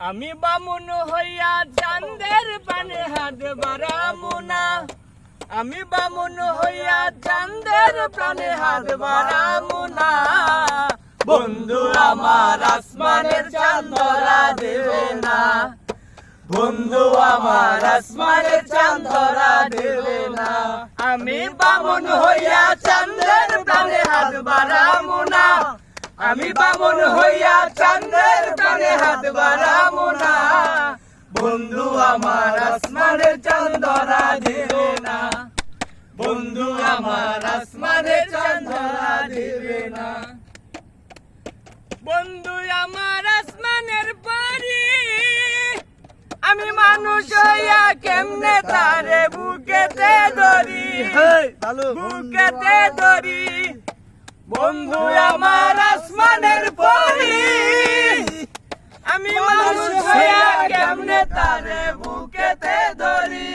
আমি বামুন হইয়া চান্দের পানে হাত বাড়াবো না। আমি বামুন হইয়া চান্দের প্রাণে হাত বাড়াবো না। বন্ধু, আমার আসমানের চান্দরা দেবে না। বন্ধু, আমার আসমানের চান্দরা দেবে না। আমি বামুন হইয়া চান্দের প্রাণে হাত বাড়াবো না। আমি বামুন হইয়া চান্দের প্রাণে হাত বাড়াবো না। বন্ধু আমার আসমানের চান্দরা দেবে না। বন্ধু আমার আসমানের চান্দরা দেবে না। বন্ধু আমার আসমানের পারি আমি মানুষ হইয়া কেমনে তারে বুকেতে ধরি? বুকেতে ধরি। বন্ধু আমার আসমানের পরি আমি মানুষ হইয়া কেমনে তারে বুকেতে ধরি।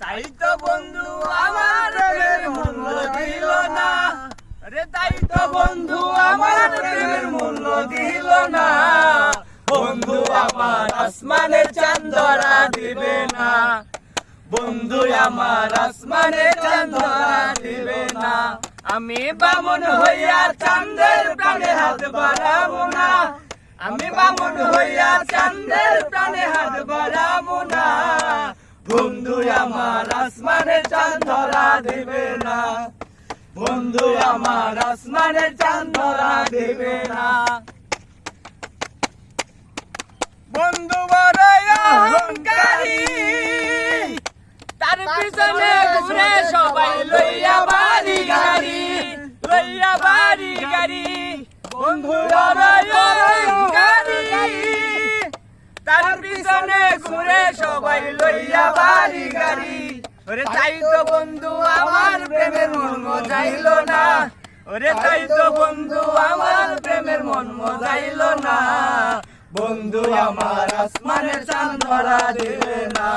তাই তো বন্ধু, আমার প্রেমের মূল্য দিল না। আরে তাই তো বন্ধু, আমার প্রেমের মূল্য দিল না। বন্ধু, আমার আসমানের চান্দরা দিবে না। বন্ধু, আমার আসমানে চান্দরা দিবে না। আমি বামন হইয়া চান্দের প্রাণে হাত বাড়াবো না। আমি বামন হইয়া চান্দের বন্ধু, আমার আসমানে চান্দরা দিবে না। বন্ধু, আমার আসমানে চান্দরা দিবে না। বন্ধু তার সবাই লইয়া বাড়ি গাড়ি, লইয়া বাড়ি গাড়ি। বন্ধু অহংকারী, তার পিছনে ঘুরে সবাই লইয়া বাড়ি গাড়ি। ওরে তাই তো বন্ধু, আমার প্রেমের মর্ম যাইল না। ওরে তাই তো বন্ধু, আমার প্রেমের মর্ম যাইল না। বন্ধু, আমার আসমানের চান্দরা দেবে না।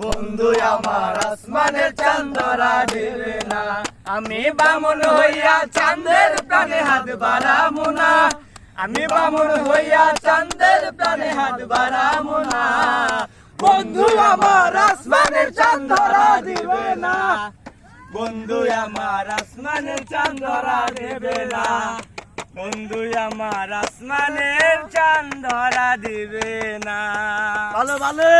বন্ধু, আমার আসমানের চান্দরা দেবে না। আমি বামন হইয়া চাঁদের প্রাণে হাত বাড়াবো না। আমি বামুন হইয়া চান্দের প্রাণে হাত বাড়াবো না। বন্ধু, আমার আসমানের চান্দরা দিবে না। বন্ধু, আমার আসমানের চান্দরা দেবে না। বন্ধু, আমার আসমানের চান্দরা দিবে না। ভালো ভালো।